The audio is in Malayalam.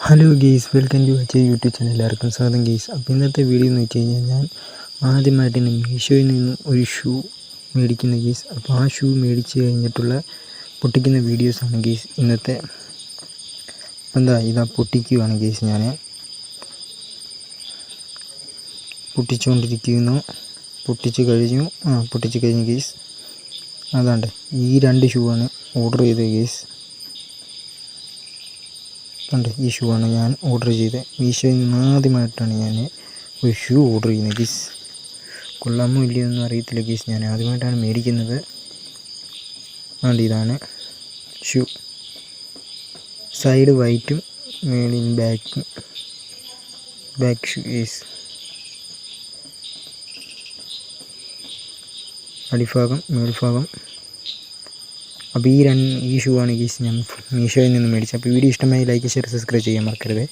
Hello guys welcome to Achha YouTube channel എല്ലാവർക്കും സ്വാഗതം ഗെയ്സ് അപ്പോൾ ഇന്നത്തെ വീഡിയോ എന്ന് വെച്ച് കഴിഞ്ഞാൽ ഞാൻ ആദ്യമായിട്ട് തന്നെ മീഷോയിൽ നിന്ന് ഒരു ഷൂ മേടിക്കുന്ന ഗെയ്സ് അപ്പോൾ ആ ഷൂ മേടിച്ച് കഴിഞ്ഞിട്ടുള്ള പൊട്ടിക്കുന്ന വീഡിയോസാണ് ഗെയ്സ് ഇന്നത്തെ. അപ്പോൾ എന്താ ഇതാ പൊട്ടിക്കുകയാണ് ഗെയ്സ് ഞാൻ. പൊട്ടിച്ചുകൊണ്ടിരിക്കുന്നു. പൊട്ടിച്ച് കഴിഞ്ഞു. ആ പൊട്ടിച്ച് കഴിഞ്ഞു ഗെയ്സ് അതാണ്ട് ഈ രണ്ട് ഷൂ ആണ് ഓർഡർ ചെയ്തത് ഗെയ്സ് കണ്ട്? ഈ ഷൂ ആണ് ഞാൻ ഓർഡർ ചെയ്തത്. മീഷോയിൽ നിന്ന് ആദ്യമായിട്ടാണ് ഞാൻ ഒരു ഷൂ ഓർഡർ ചെയ്യുന്നത് ഗീസ് കൊള്ളാമോ ഇല്ലയോ ഒന്നും അറിയത്തില്ല ഗീസ് ഞാൻ ആദ്യമായിട്ടാണ് മേടിക്കുന്നത്. അതുകൊണ്ട് ഇതാണ് ഷൂ സൈഡ് വൈറ്റും മേളിൽ ബാക്കും ബാക്ക് ഷൂ ഗീസ് അടിഭാഗം മേൽഭാഗം. അപ്പോൾ ഈ രണ്ട് ഈ ഷൂ ആണ് ഗീസ് ഞാൻ മീഷോയിൽ നിന്ന് മേടിച്ചത്. അപ്പോൾ വീഡിയോ ഇഷ്ടമായി ലൈക്ക് ഷെയർ സബ്സ്ക്രൈബ് ചെയ്യാൻ മറക്കരുത്.